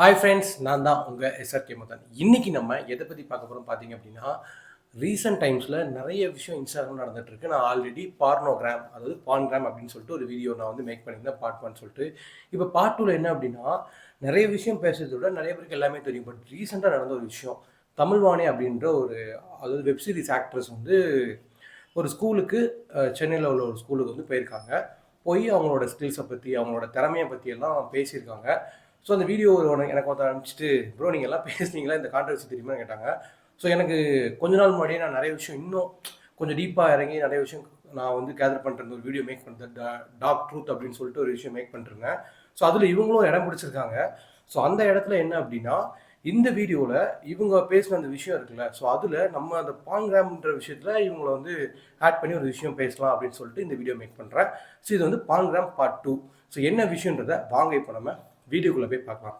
Hi friends நான் தான் உங்கள் எஸ்ஆர்கே மதன் இன்றைக்கி நம்ம எதை பற்றி பார்க்க போகிறோம் பார்த்தீங்க அப்படின்னா ரீசெண்ட் டைம்ஸில் நிறைய விஷயம் இன்ஸ்டாகிராம் நடந்துகிட்ருக்கு நான் ஆல்ரெடி பார்னோகிராம் அதாவது பான்கிராம் அப்படின்னு சொல்லிட்டு ஒரு வீடியோ நான் வந்து மேக் பண்ணியிருந்தேன் பார்ட் ஒன் சொல்லிட்டு. இப்போ பார்ட் டூவில் என்ன அப்படின்னா நிறைய விஷயம் பேசுறதை விட நிறைய பேருக்கு எல்லாமே தெரியும். பட் ரீசெண்டாக நடந்த ஒரு விஷயம் தமிழ்வாணி அப்படின்ற ஒரு அதாவது வெப் சீரிஸ் ஆக்ட்ரஸ் வந்து ஒரு ஸ்கூலுக்கு சென்னையில் உள்ள ஒரு ஸ்கூலுக்கு வந்து போயிருக்காங்க. போய் அவங்களோட ஸ்கில்ஸை பற்றி அவங்களோட திறமையை பற்றியெல்லாம் பேசியிருக்காங்க. ஸோ அந்த வீடியோ உனக்கு எனக்கு ஒருத்தர் அனுப்பிச்சிட்டு ப்ரோ நீங்கள் எல்லாம் பேசுனீங்களா? இந்த கான்ட்ரவர்சி தெரியுமான்னு கேட்டாங்க. ஸோ எனக்கு கொஞ்ச நாள் முன்னாடியே நான் நிறைய விஷயம் இன்னும் கொஞ்சம் டீப்பாக இறங்கி நிறைய விஷயம் நான் வந்து கேதர் பண்ணுறது ஒரு வீடியோ மேக் பண்ணுறது டாக் ட்ரூத் அப்படின்னு சொல்லிட்டு ஒரு விஷயம் மேக் பண்ணிருந்தேன் ஸோ அதில் இவங்களும் இடம் பிடிச்சிருக்காங்க. ஸோ அந்த இடத்துல என்ன அப்படின்னா இந்த வீடியோவில் இவங்க பேசின அந்த விஷயம் இருக்குல்ல ஸோ அதில் நம்ம அந்த பாங்கிராம்ன்ற விஷயத்தில் இவங்களை வந்து ஆட் பண்ணி ஒரு விஷயம் பேசலாம் அப்படின்னு சொல்லிட்டு இந்த வீடியோ மேக் பண்ணுறேன் ஸோ இது வந்து பாங்கிராம் பார்ட் டூ ஸோ என்ன விஷயன்றதை வாங்க இப்போ நம்ம வீடியோக்குள்ளே போய் பார்க்கலாம்.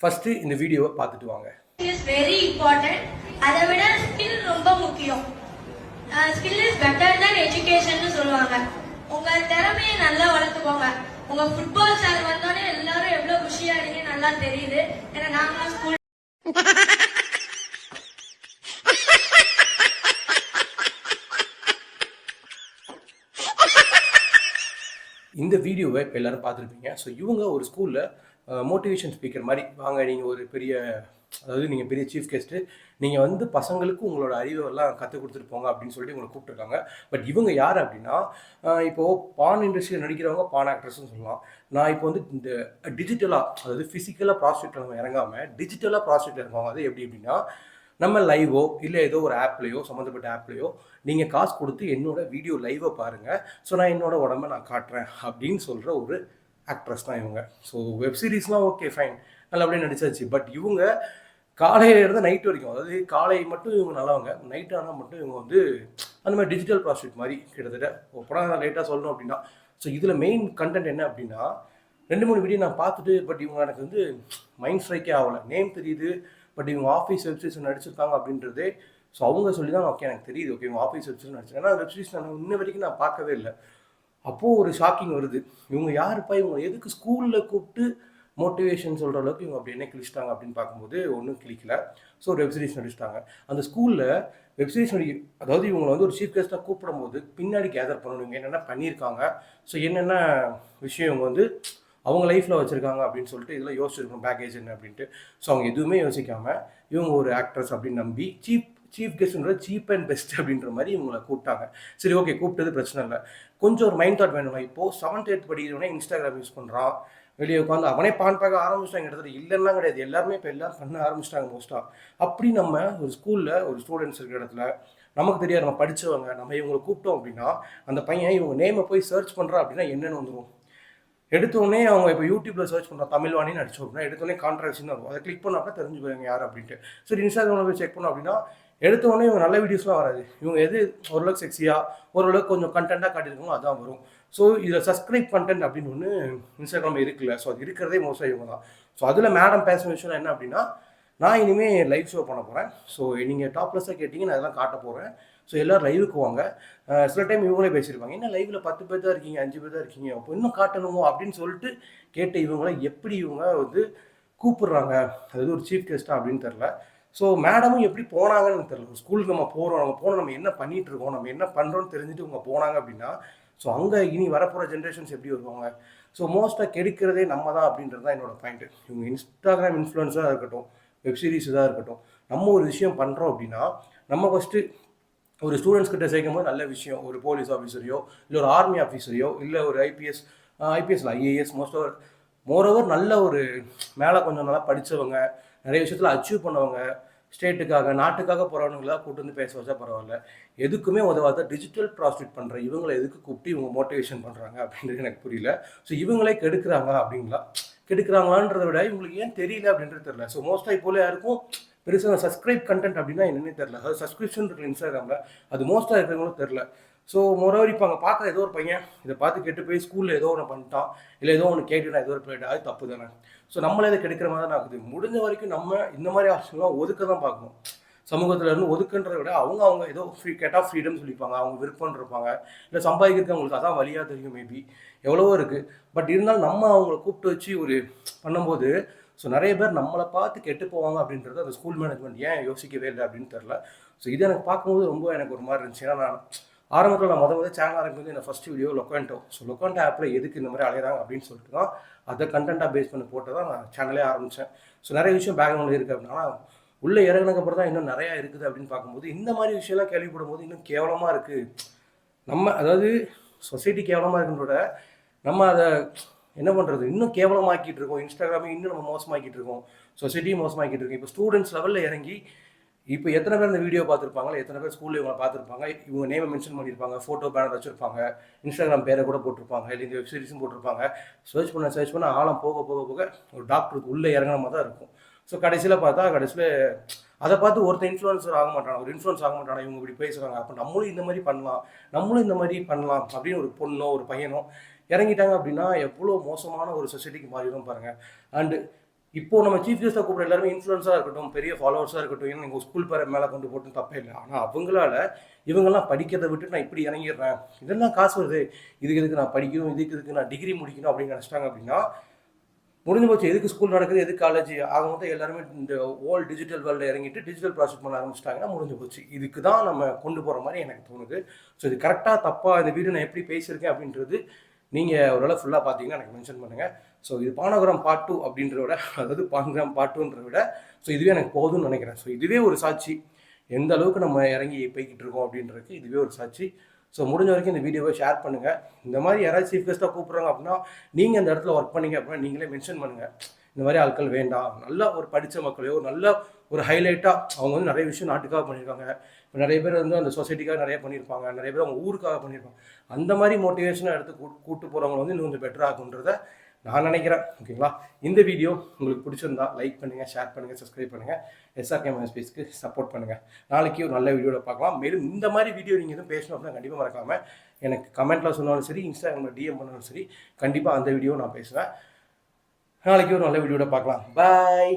ஃபர்ஸ்ட் இந்த வீடியோவை பார்த்துட்டு வாங்க. இஸ் வெரி இம்பார்ட்டன்ட் அதை விட ஸ்கில் ரொம்ப முக்கியம். Skill is better than education சொல்லுவாங்க. உங்க திறமையை நல்லா வளர்த்துக்கோங்க. உங்க ஃபுட்பால் சார் வந்தோடனே எல்லாரும் எவ்வளவு குஷியா இருக்கீங்க நல்லா தெரியுது. ஏன்னா நாங்களாம் ஸ்கூல் இந்த வீடியோவை இப்போ எல்லாரும் பார்த்துருப்பீங்க. ஸோ இவங்க ஒரு ஸ்கூலில் மோட்டிவேஷன் ஸ்பீக்கர் மாதிரி. வாங்க நீங்கள் ஒரு பெரிய அதாவது நீங்கள் பெரிய சீஃப் கெஸ்ட்டு நீங்கள் வந்து பசங்களுக்கு உங்களோட அறிவெல்லாம் கற்றுக் கொடுத்துட்டு போங்க அப்படின்னு சொல்லிட்டு உங்களை கூப்பிட்டுருக்காங்க. பட் இவங்க யார் அப்படின்னா இப்போது பான் இண்டஸ்ட்ரியில் நடிக்கிறவங்க பான் ஆக்ட்ரஸ்னு சொல்லலாம். நான் இப்போ வந்து இந்த டிஜிட்டலாக அதாவது ஃபிசிக்கலாக ப்ராஸ்டியூட்டில் நம்ம இறங்காமல் டிஜிட்டலாக ப்ராஸ்டியூட்டில் இருக்கவங்க அது எப்படி அப்படின்னா நம்ம லைவோ இல்லை ஏதோ ஒரு ஆப்லேயோ சம்மந்தப்பட்ட ஆப்லேயோ நீங்கள் காசு கொடுத்து என்னோட வீடியோ லைவை பாருங்கள் ஸோ நான் என்னோட உடம்ப நான் காட்டுறேன் அப்படின்னு சொல்கிற ஒரு ஆக்ட்ரஸ் தான் இவங்க. ஸோ வெப் சீரிஸ்லாம் ஓகே ஃபைன் நல்லபடியாக நடிச்சாச்சு. பட் இவங்க காலையிலேருந்து நைட் வரைக்கும் அதாவது காலை மட்டும் இவங்க நல்லவங்க நைட் ஆனால் மட்டும் இவங்க வந்து அந்த மாதிரி டிஜிட்டல் ப்ராஸ்டியூட் மாதிரி கிட்டத்தட்ட படம் நான் லேட்டாக சொல்லணும் அப்படின்னா. ஸோ இதில் மெயின் கண்டென்ட் என்ன அப்படின்னா ரெண்டு மூணு வீடியோ நான் பார்த்துட்டு பட் இவங்க எனக்கு வந்து மைண்ட் ஸ்ட்ரைக்கே ஆகலை. நேம் தெரியுது. பட் இவங்க ஆஃபீஸ் வெப்சீரிஸ் நடிச்சிருக்காங்க அப்படின்றதே ஸோ அவங்க சொல்லி தான் ஓகே எனக்கு தெரியுது. ஓகே இவங்க ஆஃபீஸ் வெப்சீரிஸ் நடிச்சிருக்காங்க. ஆனால் வெப்சீரிஸ் நான் இன்ன வரைக்கும் நான் பார்க்கவே இல்லை. அப்போது ஒரு ஷாக்கிங் வருது. இவங்க யாருப்பா? இவங்க எதுக்கு ஸ்கூலில் கூப்பிட்டு மோட்டிவேஷன் சொல்கிற அளவுக்கு இவங்க அப்படி என்ன கிழிச்சிட்டாங்க அப்படின்னு பார்க்கும்போது ஒன்றும் கிளிக்கல ஸோ வெப்சீரிஸ் நடிச்சிட்டாங்க. அந்த ஸ்கூலில் வெப்சீரிஸ் நடி அதாவது இவங்களை வந்து ஒரு சீஃப் கெஸ்ட்டாக கூப்பிடும் போது பின்னாடி கேதர் பண்ணணும். இவங்க என்னென்ன பண்ணியிருக்காங்க? ஸோ என்னென்ன விஷயம் இவங்க வந்து அவங்க லைஃப்பில் வச்சுருக்காங்க அப்படின்னு சொல்லிட்டு இதெல்லாம் யோசிச்சிருக்கணும். பேக்கேஜ் என்ன அப்படின்ட்டு. ஸோ அவங்க எதுவுமே யோசிக்காமல் இவங்க ஒரு ஆக்ட்ரஸ் அப்படின்னு நம்பி சீப் சீஃப் கெஸ்ட்ன்ற சீப் அண்ட் பெஸ்ட் அப்படின்ற மாதிரி இவங்களை கூப்பிட்டாங்க. சரி ஓகே கூப்பிட்டது பிரச்சனை இல்லை. கொஞ்சம் ஒரு மைண்ட் தாட் வேணுமா? இப்போது செவன்த் எய்த் படிக்கிறவனே இன்ஸ்டாகிராம் யூஸ் பண்ணுறான் வெளியே உட்காந்து அவனே பான் பார்க்க ஆரம்பிச்சிட்டாங்க கிட்டத்தட்ட இல்லைன்னா கிடையாது. எல்லாருமே இப்போ எல்லாம் பண்ண ஆரம்பிச்சிட்டாங்க மோஸ்ட்டாக அப்படி நம்ம ஒரு ஸ்கூலில் ஒரு ஸ்டூடெண்ட்ஸ் இருக்கிற இடத்துல நமக்கு தெரியாது. நம்ம படித்தவங்க நம்ம இவங்களை கூப்பிட்டோம் அப்படின்னா அந்த பையன் இவங்க நேமை போய் சர்ச் பண்ணுறா அப்படின்னா என்னென்னு வந்துடும் எடுத்தோடனே அவங்க இப்போ யூடியூப்பில் சர்ச் பண்ணுறோம் தமிழ்வாணின்னு அடிச்சோம் அப்படின்னா எடுத்தோடனே கான்ட்ராக்ஷன் வரும். அதை கிளிக் பண்ணால் தெரிஞ்சு போயிருங்க யார் அப்படின்ட்டு. சரி இன்ஸ்டாகிராமில் போய் செக் பண்ணோம் அப்படின்னா எடுத்தோடனே இவங்க நல்ல வீடியோஸ்லாம் வராது. இவங்க எது ஓரளவுக்கு செக்ஸியாக ஓரளவுக்கு கொஞ்சம் கண்டென்ட்டாக காட்டியிருக்காங்களோ அதான் வரும். ஸோ இதில் சப்ஸ்கிரைப் கண்டென்ட் அப்படின்னு ஒன்று இன்ஸ்டாகிராம் இருக்குல்ல. ஸோ அது இருக்கிறதே மோஸ்ட்டாக இவங்க தான் ஸோ அதில் மேடம் பேசுன விஷயம் என்ன அப்படின்னா நான் இனிமேல் லைவ் ஷோ பண்ண போகிறேன் ஸோ நீங்கள் டாப்லெஸ்ஸாக கேட்டிங்க நான் அதெல்லாம் காட்ட போகிறேன் ஸோ எல்லோரும் லைவுக்கு வாங்க. சில டைம் இவங்களே பேசியிருப்பாங்க என்ன லைவில் பத்து பேர் தான் இருக்கீங்க அஞ்சு பேர் தான் இருக்கீங்க? அப்போ இன்னும் காட்டணுமோ? அப்படின்னு சொல்லிட்டு கேட்ட இவங்கள எப்படி இவங்க வந்து கூப்பிடுறாங்க? அதாவது ஒரு சீஃப் கெஸ்ட்டாக அப்படின்னு தெரில ஸோ மேடமும் எப்படி போனாங்கன்னு தெரில ஸ்கூலுக்கு நம்ம போகிறோம் நம்ம போனோம் நம்ம என்ன பண்ணிட்டு இருக்கோம் நம்ம என்ன பண்ணுறோம்னு தெரிஞ்சுட்டு இவங்க போனாங்க அப்படின்னா ஸோ அங்கே இனி வரப்போகிற ஜென்ரேஷன்ஸ் எப்படி வருவாங்க? ஸோ மோஸ்ட்டாக கெடுக்கிறதே நம்ம தான் அப்படின்றது தான் என்னோடய பாயிண்ட் இவங்க இன்ஸ்டாகிராம் இன்ஃப்ளூயன்ஸாக இருக்கட்டும் வெப்சீரிஸ் இதாக இருக்கட்டும். நம்ம ஒரு விஷயம் பண்ணுறோம் அப்படின்னா நம்ம ஃபஸ்ட்டு ஒரு ஸ்டூடெண்ட்ஸ் கிட்ட சேர்க்கும் போது நல்ல விஷயம். ஒரு போலீஸ் ஆஃபீஸரையோ இல்லை ஒரு ஆர்மி ஆஃபீஸரையோ இல்லை ஒரு ஐபிஎஸ் ஐபிஎஸ்ல ஐஏஎஸ் மோஸ்ட் ஓவர் மோரோவர் நல்ல ஒரு மேலே கொஞ்சம் நல்லா படித்தவங்க நிறைய விஷயத்தில் அச்சீவ் பண்ணவங்க ஸ்டேட்டுக்காக நாட்டுக்காக போகிறவங்களா கூட்டு வந்து பேச வச்சா பரவாயில்ல. எதுக்குமே உதவாத டிஜிட்டல் ப்ராஸ்டியூட் பண்ணுற இவங்களை எதுக்கு கூப்பிட்டு இவங்க மோட்டிவேஷன் பண்ணுறாங்க அப்படின்றது எனக்கு புரியல. ஸோ இவங்களே கெடுக்குறாங்க அப்படிங்களா கெடுக்கிறாங்களான்றத விட இவங்களுக்கு ஏன் தெரியல அப்படின்றது தெரியல. ஸோ மோஸ்ட்டாக இப்போ யாருக்கும் பெருசாக சப்ஸ்கிரைப் கண்டென்ட் அப்படின்னா என்னன்னே தெரில அதாவது சப்ஸ்கிரிப்ஷன் இருக்கு இன்ஸ்டாகிராமில் அது மோஸ்ட்டாக இருக்கிறவங்களும் தெரில ஸோ மொரவரி இப்போ அங்கே பார்க்குற ஏதோ ஒரு பையன் இதை பார்த்து கெட்டு போய் ஸ்கூலில் ஏதோ ஒன்று பண்ணிட்டான் இல்லை ஏதோ ஒன்று கேட்டுட்டான் ஏதோ ஒரு போயிட்டா அது தப்பு தானே ஸோ நம்மளே இதை கெடுக்கிற மாதிரி தான் ஆகுது. முடிஞ்ச வரைக்கும் நம்ம இந்த மாதிரி ஆப்ஷன்லாம் ஒதுக்க தான் பார்க்கணும். சமூகத்தில் இருந்து ஒதுக்குன்றதை விட அவங்க அவங்க ஏதோ ஃப்ரீ கேட்டால் ஃப்ரீடம் சொல்லிப்பாங்க. அவங்க விருப்பம் இருப்பாங்க. இல்லை சம்பாதிக்கிறதுக்கு அவங்களுக்கு அதான் வழியாக தெரியும் மேபி எவ்வளவோ இருக்குது பட் இருந்தாலும் நம்ம அவங்கள கூப்பிட்டு வச்சு ஒரு பண்ணும்போது ஸோ நிறைய பேர் நம்மளை பார்த்து கெட்டு போவாங்க அப்படின்றது அந்த ஸ்கூல் மேனேஜ்மெண்ட் ஏன் யோசிக்கவே இல்லை அப்படின்னு தெரில ஸோ இது எனக்கு பார்க்கும்போது ரொம்ப எனக்கு ஒரு மாதிரி இருந்துச்சு. ஏன்னா நான் ஆரம்பத்தில் நான் முத முதல் சேனல் ஆரம்பிக்கும் இந்த first video Locanto so Locanto ஆப்பில் எதுக்கு இந்த மாதிரி அலையிறாங்க அப்படின்னு சொல்லிட்டு தான் அதை கண்டென்ட்டாக பேஸ் பண்ணி போட்டு தான் நான் சேனலே ஆரம்பித்தேன் ஸோ நிறைய விஷயம் பேக்ரவுண்டில் இருக்குது அப்படின்னா உள்ளே இறங்கினதுக்கப்புறம் தான் இன்னும் நிறையா இருக்குது அப்படின்னு பார்க்கும்போது இந்த மாதிரி விஷயம்லாம் கேள்விப்படும் போது இன்னும் கேவலமாக இருக்குது நம்ம அதாவது சொசைட்டி கேவலமாக இருக்குன்றத நம்ம அதை என்ன பண்ணுறது இன்னும் கேவலமாக்கிட்டு இருக்கோம். இன்ஸ்டாகிராமே இன்னும் நம்ம மோசமாக்கிட்டு இருக்கோம். சொசைட்டியும் மோசமாக்கிட்டு இருக்கோம் இப்போ ஸ்டூடெண்ட்ஸ் லெவலில் இறங்கி இப்போ எத்தனை பேர் இந்த வீடியோ பார்த்துருப்பாங்களா? எத்தனை பேர் ஸ்கூலில் இவங்க பார்த்துருப்பாங்க? இவங்க நேமை மென்ஷன் பண்ணியிருப்பாங்க. ஃபோட்டோ பேனர் வச்சுருப்பாங்க. இன்ஸ்டாகிராம் பேரை கூட போட்டிருப்பாங்க. இல்லை இந்த வெப்சீரிஸும் போட்டிருப்பாங்க. சர்ச் பண்ண சர்ச் பண்ண ஆழம் போக போக போக ஒரு டாக்டருக்கு உள்ளே இறங்கின மாதிரி தான் இருக்கும். ஸோ கடைசியில் பார்த்தா கடைசியில் அதை பார்த்து ஒருத்தர் இன்ஃப்ளூயன்சர் ஆக மாட்டானா. ஒரு இன்ஃப்ளூயன்ஸ் ஆக மாட்டானா. இவங்க இப்படி பேசுகிறாங்க அப்போ நம்மளும் இந்த மாதிரி பண்ணலாம். நம்மளும் இந்த மாதிரி பண்ணலாம் அப்படின்னு ஒரு பொண்ணோ ஒரு பையனோ இறங்கிட்டாங்க அப்படின்னா எவ்வளோ மோசமான ஒரு சொசைட்டிக்கு மாறிடும் பாருங்கள் அண்டு இப்போ நம்ம சீஃப் கெஸ்ட்டாக கூப்பிட்ற எல்லாருமே இன்ஃப்ளூன்ஸாக இருக்கட்டும் பெரிய ஃபாலோவர்ஸாக இருக்கட்டும் ஏன்னா எங்கள் ஸ்கூல் பேரை மேலே கொண்டு போட்டு தப்பே இல்லை. ஆனால் அவங்களால இவங்கெல்லாம் படிக்கிறதை விட்டு நான் இப்படி இறங்கிடுறேன். இதெல்லாம் காசு வருது. இதுக்கு இதுக்கு நான் படிக்கணும் இதுக்கு இதுக்கு நான் டிகிரி முடிக்கணும் அப்படின்னு நினச்சிட்டாங்க அப்படின்னா முடிஞ்ச போச்சு. எதுக்கு ஸ்கூல் நடக்குது எதுக்கு காலேஜ் ஆக மொத்தம் எல்லாருமே இந்த ஓல்டு டிஜிட்டல் வேர்ல்டில் இறங்கிட்டு டிஜிட்டல் ப்ராசஸ் பண்ண ஆரம்பிச்சிட்டாங்கன்னா முடிஞ்சு போச்சு. இதுக்கு தான் நம்ம கொண்டு போகிற மாதிரி எனக்கு தோணுது. ஸோ இது கரெக்டாக தப்பாக இந்த வீடியோ நான் எப்படி பேசியிருக்கேன் அப்படின்றது நீங்கள் ஓரளவு ஃபுல்லாக பார்த்தீங்கன்னா எனக்கு மென்ஷன் பண்ணுங்கள் ஸோ இது பானகுரம் பார்ட் டூ அப்படின்றத விட அதாவது பானகுரம் பார்ட் டூன்ற விட ஸோ இதுவே எனக்கு போதும்னு நினைக்கிறேன். ஸோ இதுவே ஒரு சாட்சி. எந்த அளவுக்கு நம்ம இறங்கி போய்கிட்டு இருக்கோம் அப்படின்றதுக்கு இதுவே ஒரு சாட்சி. ஸோ முடிஞ்ச வரைக்கும் இந்த வீடியோவை ஷேர் பண்ணுங்கள் இந்த மாதிரி யாராவது சீஃப் கெஸ்ட்டாக கூப்பிட்றாங்க அப்படின்னா நீங்கள் இந்த இடத்துல ஒர்க் பண்ணீங்க அப்படின்னா நீங்களே மென்ஷன் பண்ணுங்கள் இந்த மாதிரி ஆட்கள் வேண்டாம். நல்ல ஒரு படித்த மக்களையோ நல்ல ஒரு ஹைலைட்டாக அவங்க வந்து நிறைய விஷயம் நாட்டுக்காக பண்ணியிருக்காங்க. இப்போ நிறைய பேர் வந்து அந்த சொசைட்டிக்காக நிறைய பண்ணியிருப்பாங்க. நிறைய பேர் அவங்க ஊருக்காக பண்ணியிருப்பாங்க. அந்த மாதிரி மோட்டிவேஷனாக எடுத்து கூட்டு போகிறவங்க வந்து இன்னும் கொஞ்சம் பெட்டர் ஆகுன்றத நான் நினைக்கிறேன். ஓகேங்களா? இந்த வீடியோ உங்களுக்கு பிடிச்சிருந்தா லைக் பண்ணுங்கள் ஷேர் பண்ணுங்கள் சப்ஸ்கிரைப் பண்ணுங்கள் எஸ்ஆர்கே ஸ்பேஸ்க்கு சப்போர்ட் பண்ணுங்கள் நாளைக்கு ஒரு நல்ல வீடியோவில் பார்க்கலாம். மேலும் இந்த மாதிரி வீடியோ நீங்கள் எதுவும் பேசணும் அப்படின்னா கண்டிப்பாக மறக்காமல் எனக்கு கமெண்ட்டில் சொன்னாலும் சரி இன்ஸ்டாகிராமில் டிஎம் பண்ணாலும் சரி கண்டிப்பாக அந்த வீடியோ நான் பேசுவேன் நாளைக்கு ஒரு நல்ல வீடியோவில் பார்க்கலாம். பாய்